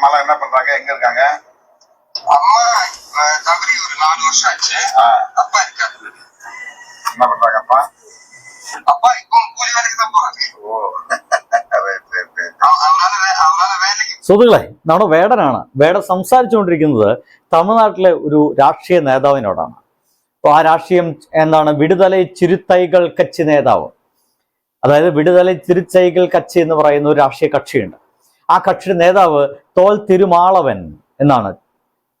அம்மாலாம் என்ன பண்றாங்க எங்க இருக்காங்க அம்மா அஹ், தவறி ஒரு நாலு வருஷம் ஆச்சு ஆ, அப்பா இருக்காரு என்ன பண்றாங்க அப்பா அப்பா இப்போ கூலி வேலைக்கு தான் போறாங்க ഓ Right, right, right. அவ- அவனால வே- அவனால വേലയ്ക്ക് സുഹൃത്തുക്കളെ നമ്മുടെ വേടനാണ് വേടൻ സംസാരിച്ചുകൊണ്ടിരിക്കുന്നത് തമിഴ്നാട്ടിലെ ഒരു രാഷ്ട്രീയ നേതാവിനോടാണ് അപ്പോൾ ആ രാഷ്ട്രീയം എന്താണ് വിടുതലൈ ചിരുത്തൈകൾ കച്ചി നേതാവ് അതായത് വിടുതലൈ ചിരുത്തൈകൾ കച്ചി എന്ന് പറയുന്ന ഒരു രാഷ്ട്രീയ കക്ഷിയുണ്ട് ആ കക്ഷിയുടെ നേതാവ് തോൽ തിരുമാളവൻ എന്നാണ്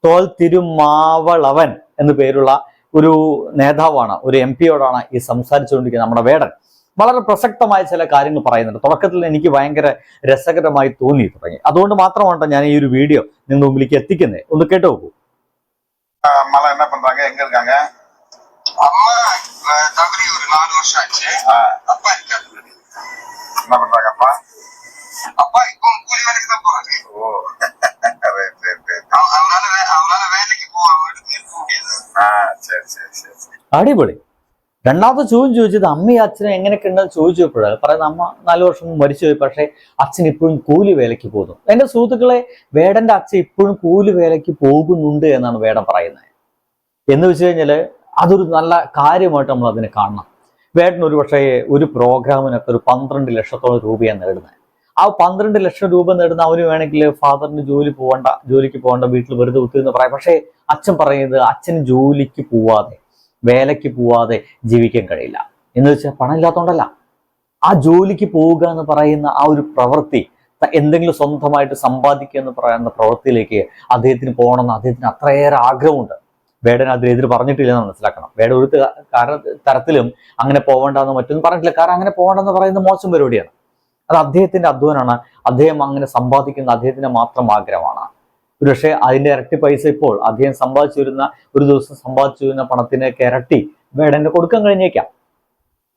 തോൽ തിരുമാവളവൻ എന്നു പേരുള്ള ഒരു നേതാവാണ് ഒരു എം പിയോടാണ് ഈ സംസാരിച്ചുകൊണ്ടിരിക്കുന്നത് നമ്മുടെ വേടൻ വളരെ പ്രസക്തമായ ചില കാര്യങ്ങൾ പറയുന്നുണ്ട് തുടക്കത്തിൽ എനിക്ക് ഭയങ്കര രസകരമായി തോന്നി തുടങ്ങി അതുകൊണ്ട് മാത്രമാണ് ഞാൻ ഈ ഒരു വീഡിയോ നിങ്ങളുടെ മുമ്പിലേക്ക് എത്തിക്കുന്നത് ഒന്ന് കേട്ടു നോക്കൂ அம்மாலாம் என்ன பண்றாங்க எங்க இருக்காங்க அம்மா அஹ், தவறி ஒரு நாலு வருஷம் ஆச்சு ஆ, அப்பா இருக்காரு என்ன பண்றாங்க அப்பா அப்பா இப்போ கூலி வேலைக்கு தான் போறாங்க ஓ Right, right, right. அவ- அவனால வே- அவனால வேலைக்கு போக எடுத்து இருக்க முடியாது ആ ശരി ശരി ശരി ശരി. അടിപൊളി രണ്ടാമത്തെ ചോദ്യം ചോദിച്ചത് അമ്മയും അച്ഛനും എങ്ങനെയൊക്കെ ഉണ്ടെന്ന് ചോദിച്ചപ്പോഴാണ് പറയുന്നത് അമ്മ നാല് വർഷം മുമ്പ് മരിച്ചുപോയി പക്ഷേ അച്ഛൻ ഇപ്പോഴും കൂലി വേലയ്ക്ക് പോകുന്നു എന്റെ സുഹൃത്തുക്കളെ വേടന്റെ അച്ഛൻ ഇപ്പോഴും കൂലി വേലയ്ക്ക് പോകുന്നുണ്ട് എന്നാണ് വേടൻ പറയുന്നത് എന്ന് വെച്ച് കഴിഞ്ഞാല് അതൊരു നല്ല കാര്യമായിട്ട് നമ്മൾ അതിനെ കാണണം വേടൻ ഒരു പക്ഷേ ഒരു പ്രോഗ്രാമിനൊക്കെ ഒരു പന്ത്രണ്ട് ലക്ഷത്തോളം രൂപയാണ് നേടുന്നത് ആ പന്ത്രണ്ട് ലക്ഷം രൂപ നേടുന്ന അവന് വേണമെങ്കിൽ ഫാദറിന് ജോലി പോകണ്ട ജോലിക്ക് പോകണ്ട വീട്ടിൽ വെറുതെ കുത്തി എന്ന് പറയാം. പക്ഷേ അച്ഛൻ പറയുന്നത് അച്ഛൻ ജോലിക്ക് പോവാതെ വേലയ്ക്ക് പോവാതെ ജീവിക്കാൻ കഴിയില്ല. എന്ന് വെച്ചാൽ പണം ഇല്ലാത്തതുകൊണ്ടല്ല ആ ജോലിക്ക് പോവുക എന്ന് പറയുന്ന ആ ഒരു പ്രവൃത്തി എന്തെങ്കിലും സ്വന്തമായിട്ട് സമ്പാദിക്കുക എന്ന് പറയുന്ന പ്രവൃത്തിയിലേക്ക് അദ്ദേഹത്തിന് പോകണമെന്ന് അദ്ദേഹത്തിന് അത്രയേറെ ആഗ്രഹമുണ്ട്. വേടൻ അതിനെതിരെ പറഞ്ഞിട്ടില്ല എന്ന് മനസ്സിലാക്കണം. വേട ഒരു തരത്തിലും അങ്ങനെ പോകണ്ടെന്ന് മറ്റൊന്നും പറഞ്ഞിട്ടില്ല. കാരണം അങ്ങനെ പോകണ്ടെന്ന് പറയുന്നത് മോശം പരിപാടിയാണ്. അത് അദ്ദേഹത്തിന്റെ അധ്വാനമാണ് അദ്ദേഹം അങ്ങനെ സമ്പാദിക്കുന്ന അദ്ദേഹത്തിന്റെ മാത്രം ആഗ്രഹമാണ്. പക്ഷേ അതിന്റെ ഇരട്ടി പൈസ ഇപ്പോൾ അദ്ദേഹം സമ്പാദിച്ചു വരുന്ന ഒരു ദിവസം സമ്പാദിച്ചു വരുന്ന പണത്തിനൊക്കെ ഇരട്ടി വേടന് കൊടുക്കാൻ കഴിഞ്ഞേക്കാം.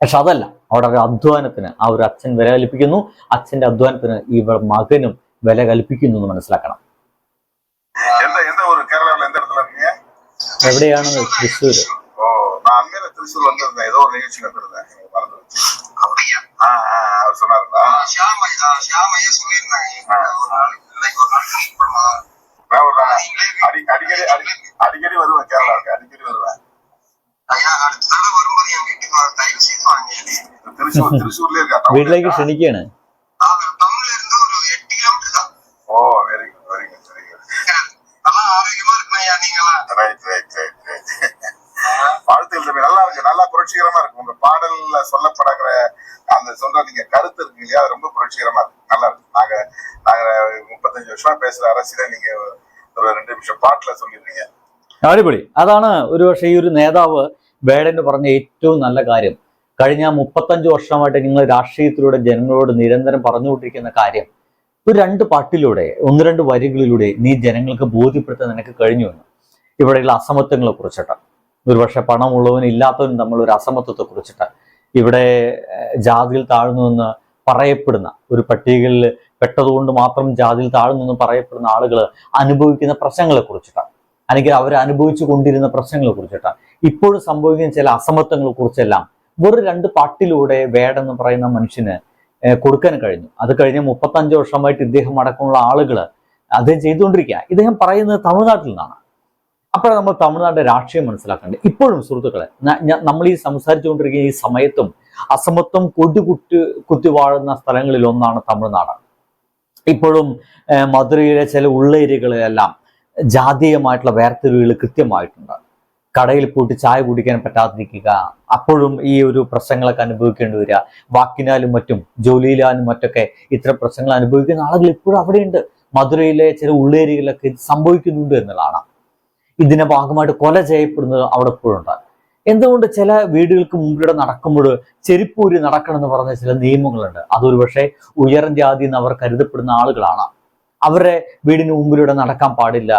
പക്ഷെ അതല്ല അവിടെ ഒരു അധ്വാനത്തിന് ആ ഒരു അച്ഛൻ വില കൽപ്പിക്കുന്നു. അച്ഛന്റെ അധ്വാനത്തിന് ഈ മകനും വില കൽപ്പിക്കുന്നു എന്ന് മനസ്സിലാക്കണം. എവിടെയാണെന്ന് തൃശ്ശൂര്? ஷியாம் ஷியாம் ஐயா சொல்லியிருந்தாங்க. ஒரு நாள் இன்னைக்கு ஒரு நாள் மீட் பண்ணலாம் அடிக்கடி அடிக்கடி வருவேன் கேரளாவுக்கு. அடிக்கடி வருவேன். ஐயா அடுத்த தடவை வரும்போது என் வீட்டுக்கு தயவு செய்து வாங்க. திருச்சூர் இருக்கா? வீட்டிலேக்கு சனிக்கணும் கருத்து இருக்கு இல்லையா அது ரொம்ப புரட்சிகரமா இருக்கு நல்லா இருக்கு நாங்க நாங்க முப்பத்தஞ்சு வருஷமா பேசுற அரசியல நீங்க ஒரு ரெண்டு நிமிஷம் பாட்டுல சொல்லிருக்கீங்க അടിപൊളി അതാണ് ഒരുപക്ഷെ ഈ ഒരു നേതാവ് വേടന് പറഞ്ഞ ഏറ്റവും നല്ല കാര്യം കഴിഞ്ഞ മുപ്പത്തഞ്ച് വർഷമായിട്ട് നിങ്ങൾ രാഷ്ട്രീയത്തിലൂടെ ജനങ്ങളോട് നിരന്തരം പറഞ്ഞുകൊണ്ടിരിക്കുന്ന കാര്യം ഒരു രണ്ട് പാട്ടിലൂടെ ഒന്ന് രണ്ട് വരികളിലൂടെ നീ ജനങ്ങൾക്ക് ബോധ്യപ്പെടുത്താൻ നിനക്ക് കഴിഞ്ഞു എന്ന് ഇവിടെയുള്ള അസമത്വങ്ങളെ കുറിച്ചിട്ട് ഒരുപക്ഷെ പണമുള്ളവനും ഇല്ലാത്തവനും തമ്മിലുള്ള ഒരു അസമത്വത്തെ കുറിച്ചിട്ട് ഇവിടെ ഏഹ്, ജാതിയിൽ താഴ്ന്നു എന്ന് പറയപ്പെടുന്ന ഒരു പട്ടികയിൽ പെട്ടതുകൊണ്ട് മാത്രം ജാതിയിൽ താഴ്ന്നു പറയപ്പെടുന്ന ആളുകൾ അനുഭവിക്കുന്ന പ്രശ്നങ്ങളെ കുറിച്ചിട്ടാണ്. അല്ലെങ്കിൽ അവർ അനുഭവിച്ചു കൊണ്ടിരുന്ന പ്രശ്നങ്ങളെ കുറിച്ചിട്ടാണ്. ഇപ്പോഴും സംഭവിക്കുന്ന ചില അസമത്വങ്ങളെ കുറിച്ചെല്ലാം വെറും രണ്ട് പാട്ടിലൂടെ വേടെന്ന് പറയുന്ന മനുഷ്യന് കൊടുക്കാൻ കഴിഞ്ഞു. അത് കഴിഞ്ഞ മുപ്പത്തഞ്ച് വർഷമായിട്ട് ഇദ്ദേഹം അടക്കമുള്ള ആളുകൾ അദ്ദേഹം ചെയ്തുകൊണ്ടിരിക്കുക ഇദ്ദേഹം പറയുന്നത് തമിഴ്നാട്ടിൽ നിന്നാണ്. അപ്പോഴാണ് നമ്മൾ തമിഴ്നാട്ടിലെ രാഷ്ട്രീയം മനസ്സിലാക്കേണ്ടത്. ഇപ്പോഴും സുഹൃത്തുക്കളെ നമ്മൾ ഈ സംസാരിച്ചുകൊണ്ടിരിക്കുന്ന ഈ സമയത്തും അസമത്വം കൊടികുട്ടി കുത്തി വാഴുന്ന സ്ഥലങ്ങളിൽ ഒന്നാണ് തമിഴ്നാട്. ഇപ്പോഴും മധുരയിലെ ചില ഉള്ളേരികളിലെല്ലാം ജാതീയമായിട്ടുള്ള വേർതിരിവുകൾ കൃത്യമായിട്ടുണ്ട്. കടയിൽ പോയിട്ട് ചായ കുടിക്കാൻ പറ്റാതിരിക്കുക അപ്പോഴും ഈ ഒരു പ്രശ്നങ്ങളൊക്കെ അനുഭവിക്കേണ്ടി വരിക വാക്കിനാലും മറ്റും ജോലിയിലാലും മറ്റൊക്കെ ഇത്തരം പ്രശ്നങ്ങൾ അനുഭവിക്കുന്ന ആളുകൾ ഇപ്പോഴും അവിടെയുണ്ട്. മധുരയിലെ ചില ഉള്ളേരികളൊക്കെ സംഭവിക്കുന്നുണ്ട് എന്നുള്ളതാണ്. ഇതിന്റെ ഭാഗമായിട്ട് കൊല ചെയ്യപ്പെടുന്നത് അവിടെ ഇപ്പോഴുണ്ട് എന്തുകൊണ്ട് ചില വീടുകൾക്ക് മുമ്പിലൂടെ നടക്കുമ്പോൾ ചെരിപ്പൂരി നടക്കണം എന്ന് പറഞ്ഞ ചില നിയമങ്ങളുണ്ട്. അതൊരു പക്ഷേ ഉയർന്ന ജാതി എന്ന് അവർ കരുതപ്പെടുന്ന ആളുകളാണ്. അവരുടെ വീടിന് മുമ്പിലൂടെ നടക്കാൻ പാടില്ല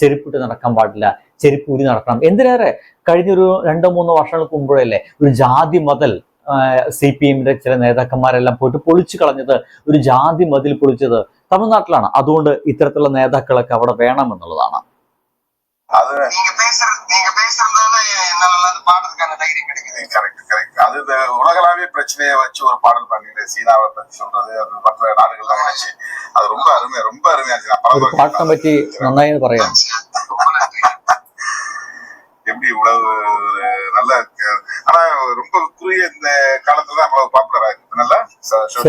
ചെരുപ്പിട്ട് നടക്കാൻ പാടില്ല ചെരുപ്പൂരി നടക്കണം. എന്തിനേറെ? കഴിഞ്ഞൊരു രണ്ടോ മൂന്നോ വർഷങ്ങൾക്ക് മുമ്പോഴല്ലേ ഒരു ജാതി മതൽ സി പി എമ്മിന്റെ ചില നേതാക്കന്മാരെല്ലാം പോയിട്ട് പൊളിച്ചു കളഞ്ഞത് ഒരു ജാതി മതിൽ പൊളിച്ചത് തമിഴ്നാട്ടിലാണ്. അതുകൊണ്ട് ഇത്തരത്തിലുള്ള നേതാക്കളൊക്കെ അവിടെ വേണമെന്നുള്ളതാണ്. அது நீங்க பேசுறது நீங்க பேசுறதுனால என்னால அந்த பாடுறதுக்கான தைரியம் கிடைக்குது கரெக்ட் கரெக்ட் அது இந்த உலகளாவிய பிரச்சனையை வச்சு ஒரு பாடல் பண்ணீங்க சீனாவை பத்தி சொல்றது அது மற்ற நாடுகள்லாம் நினைச்சு அது ரொம்ப அருமை ரொம்ப அருமையா இருந்துச்சு நான் பல ഒരു முறை പാട്ടിനെ പറ്റി നന്നായി എന്ന് പറയാം ரொம்ப நன்றி எப்படி இவ்வளவு ஒரு நல்ல ஆனா ரொம்ப குறுகிய இந்த காலத்துல தான் அவ்வளவு பாப்புலர் ஆயிருக்கு நல்லா ச- ச-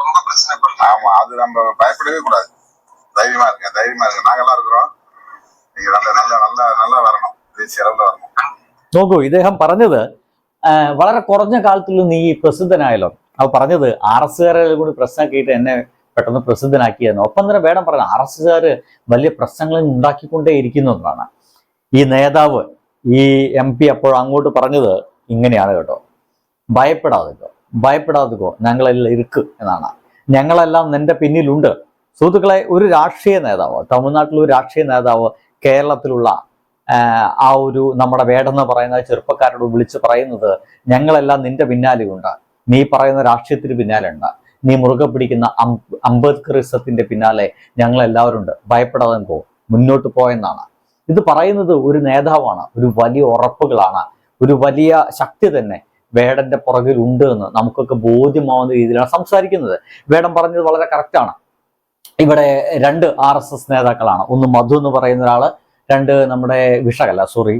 ரொம்ப பிரச்சனை பண்றாங்க ஆமா அது நம்ம பயப்படவே கூடாது தைரியமா இருங்க தைரியமா இருங்க நாங்கெல்லாம் இருக்கிறோம் நீங்க நல்ல நல்ல நல்ல நல்லா வரணும் தேசிய அளவுல வரணும் നോക്കൂ ഇദ്ദേഹം പറഞ്ഞത് ആ, വളരെ കുറഞ്ഞ കാലത്തിൽ നീ പ്രസിദ്ധനായല്ലോ അത് പറഞ്ഞത് ആർ എസ്സുകാരെ കൂടി പ്രശ്നമാക്കിയിട്ട് എന്നെ പെട്ടെന്ന് പ്രസിദ്ധനാക്കിയെന്ന് ഒപ്പം തന്നെ വേണം പറയാം ആർ എസ്സുകാര് വലിയ പ്രശ്നങ്ങൾ ഉണ്ടാക്കിക്കൊണ്ടേ ഇരിക്കുന്നു എന്നാണ് ഈ നേതാവ് ഈ എം പി അപ്പോൾ അങ്ങോട്ട് പറഞ്ഞത് ഇങ്ങനെയാണ് കേട്ടോ ഭയപ്പെടാതിക്കോ ഭയപ്പെടാതിക്കോ ഞങ്ങളെല്ലാം ഇരിക്ക് എന്നാണ്. ഞങ്ങളെല്ലാം നിന്റെ പിന്നിലുണ്ട്. സുഹൃത്തുക്കളെ ഒരു രാഷ്ട്രീയ നേതാവ് തമിഴ്നാട്ടിലെ ഒരു രാഷ്ട്രീയ നേതാവ് കേരളത്തിലുള്ള ആ ഒരു നമ്മുടെ വേടെന്ന് പറയുന്ന ചെറുപ്പക്കാരോട് വിളിച്ച് പറയുന്നത് ഞങ്ങളെല്ലാം നിന്റെ പിന്നാലെയുണ്ട്. നീ പറയുന്ന രാഷ്ട്രീയത്തിന് പിന്നാലെയുണ്ട്. നീ മുറുകെ പിടിക്കുന്ന അംബേദ്കറിസത്തിന്റെ പിന്നാലെ ഞങ്ങളെല്ലാവരും ഉണ്ട്. ഭയപ്പെടാതെ പോ. മുന്നോട്ട് പോയെന്നാണ് ഇത് പറയുന്നത് ഒരു നേതാവാണ്. ഒരു വലിയ ഉറപ്പുകളാണ്. ഒരു വലിയ ശക്തി തന്നെ. വേടന്റെ പുറകിലുണ്ട് എന്ന് നമുക്കൊക്കെ ബോധ്യമാവുന്ന രീതിയിലാണ് സംസാരിക്കുന്നത്. വേടം പറഞ്ഞത് വളരെ കറക്റ്റാണ് ഇവിടെ രണ്ട് ആർ എസ് എസ് നേതാക്കളാണ്. ഒന്ന് മധു എന്ന് പറയുന്ന ഒരാൾ രണ്ട് നമ്മുടെ വിഷകല സോറി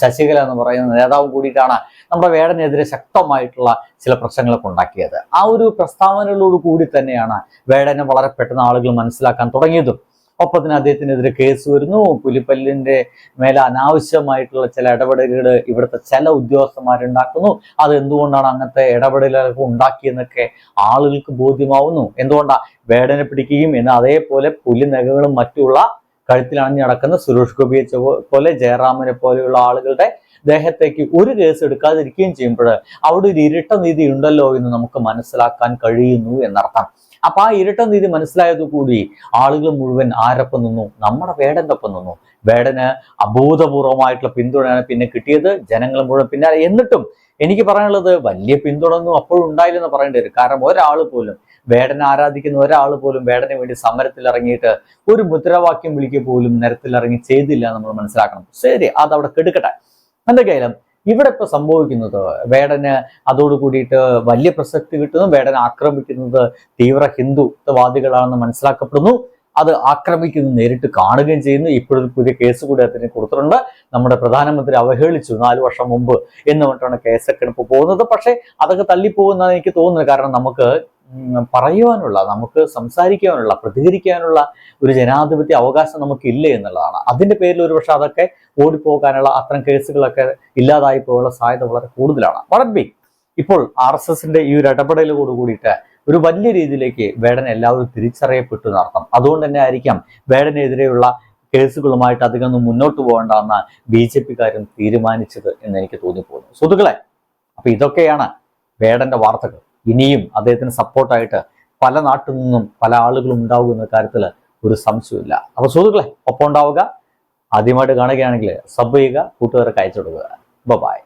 ശശികല എന്ന് പറയുന്ന നേതാവും കൂടിയിട്ടാണ് നമ്മുടെ വേടനെതിരെ ശക്തമായിട്ടുള്ള ചില പ്രശ്നങ്ങളൊക്കെ ഉണ്ടാക്കിയത്. ആ ഒരു പ്രസ്താവനകളോട് കൂടി തന്നെയാണ് വേടനെ വളരെ പെട്ടെന്ന് ആളുകൾ മനസ്സിലാക്കാൻ തുടങ്ങിയതും. ഒപ്പത്തിന് അദ്ദേഹത്തിനെതിരെ കേസ് വരുന്നു. പുലിപ്പല്ലിന്റെ മേലെ അനാവശ്യമായിട്ടുള്ള ചില ഇടപെടലുകൾ ഇവിടുത്തെ ചില ഉദ്യോഗസ്ഥന്മാരുണ്ടാക്കുന്നു. അത് എന്തുകൊണ്ടാണ് അങ്ങനത്തെ ഇടപെടലുകൾ ഉണ്ടാക്കിയെന്നൊക്കെ ആളുകൾക്ക് ബോധ്യമാവുന്നു. എന്തുകൊണ്ടാ? വേടനെ പിടിക്കുകയും എന്നാൽ അതേപോലെ പുലി നഖങ്ങളും മറ്റുള്ള കഴുത്തിലണിഞ്ഞ് നടക്കുന്ന സുരേഷ് ഗോപിയെ പോലെ ജയറാമിനെ പോലെയുള്ള ആളുകളുടെ ദേഹത്തേക്ക് ഒരു കേസ് എടുക്കാതിരിക്കുകയും ചെയ്യുമ്പോൾ അവിടെ ഒരു ഇരട്ട നീതി ഉണ്ടല്ലോ എന്ന് നമുക്ക് മനസ്സിലാക്കാൻ കഴിയുന്നു എന്നർത്ഥം. അപ്പൊ ആ ഇരട്ട നീതി മനസ്സിലായതുകൂടി ആളുകൾ മുഴുവൻ ആരൊപ്പം നിന്നു? നമ്മുടെ വേടന്റെ ഒപ്പം നിന്നു. വേടന് അബോധപൂർവമായിട്ടുള്ള പിന്തുണയാണ് പിന്നെ കിട്ടിയത് ജനങ്ങൾ മുഴുവൻ. പിന്നാലെ എന്നിട്ടും എനിക്ക് പറയാനുള്ളത് വലിയ പിന്തുണ ഒന്നും അപ്പോഴും ഉണ്ടായില്ലെന്ന് പറയേണ്ടി വരും. കാരണം ഒരാൾ പോലും വേടനെ ആരാധിക്കുന്ന ഒരാൾ പോലും വേടനെ വേണ്ടി സമരത്തിൽ ഇറങ്ങിയിട്ട് ഒരു മുദ്രാവാക്യം വിളിക്കുക പോലും നിരത്തിലിറങ്ങി ചെയ്തില്ല നമ്മൾ മനസ്സിലാക്കണം. ശരി അതവിടെ കെടുക്കട്ടെ. എന്തൊക്കെയായാലും ഇവിടെ ഇപ്പൊ സംഭവിക്കുന്നത് വേടന് അതോട് കൂടിയിട്ട് വലിയ പ്രസക്തി കിട്ടുന്നു. വേടനെ ആക്രമിക്കുന്നത് തീവ്ര ഹിന്ദുത്വവാദികളാണെന്ന് മനസ്സിലാക്കപ്പെടുന്നു. അത് ആക്രമിക്കുന്നു നേരിട്ട് കാണുകയും ചെയ്യുന്നു. ഇപ്പോഴൊരു പുതിയ കേസ് കൂടി അതിന് കൊടുത്തിട്ടുണ്ട്. നമ്മുടെ പ്രധാനമന്ത്രി അവഹേളിച്ചു നാല് വർഷം മുമ്പ് എന്ന് പറഞ്ഞിട്ടാണ് കേസൊക്കെ ഇപ്പോൾ പോകുന്നത്. പക്ഷേ അതൊക്കെ തള്ളിപ്പോകുന്നതാണ് എനിക്ക് തോന്നുന്നത്. കാരണം നമുക്ക് പറയുവാനുള്ള നമുക്ക് സംസാരിക്കാനുള്ള പ്രതികരിക്കാനുള്ള ഒരു ജനാധിപത്യ അവകാശം നമുക്കില്ല എന്നുള്ളതാണ്. അതിന്റെ പേരിൽ ഒരുപക്ഷെ അതൊക്കെ ഓടിപ്പോകാനുള്ള അത്തരം കേസുകളൊക്കെ ഇല്ലാതായി പോകാനുള്ള സാധ്യത വളരെ കൂടുതലാണ്. വളരെ ഇപ്പോൾ ആർ എസ് എസിന്റെ ഈ ഒരു ഇടപെടലോട് കൂടിയിട്ട് ഒരു വലിയ രീതിയിലേക്ക് വേടൻ എല്ലാവരും തിരിച്ചറിയപ്പെട്ടു എന്നർത്ഥം. അതുകൊണ്ട് തന്നെ ആയിരിക്കാം വേടനെതിരെയുള്ള കേസുകളുമായിട്ട് അധികം ഒന്നും മുന്നോട്ട് പോകണ്ടെന്ന് ബി ജെ പിക്കാരും തീരുമാനിച്ചത് എന്ന് എനിക്ക് തോന്നിപ്പോകുന്നു. സുഹൃത്തുക്കളെ അപ്പൊ ഇതൊക്കെയാണ് വേടന്റെ വാർത്തകൾ. ഇനിയും അദ്ദേഹത്തിന് സപ്പോർട്ടായിട്ട് പല നാട്ടിൽ നിന്നും പല ആളുകളും ഉണ്ടാവുക എന്ന കാര്യത്തിൽ ഒരു സംശയമില്ല അപ്പൊ സുഹൃത്തുക്കളെ ഒപ്പം ഉണ്ടാവുക. ആദ്യമായിട്ട് കാണുകയാണെങ്കിൽ സബ് ചെയ്യുക കൂട്ടുകാർക്ക് അയച്ചു കൊടുക്കുക. ബൈ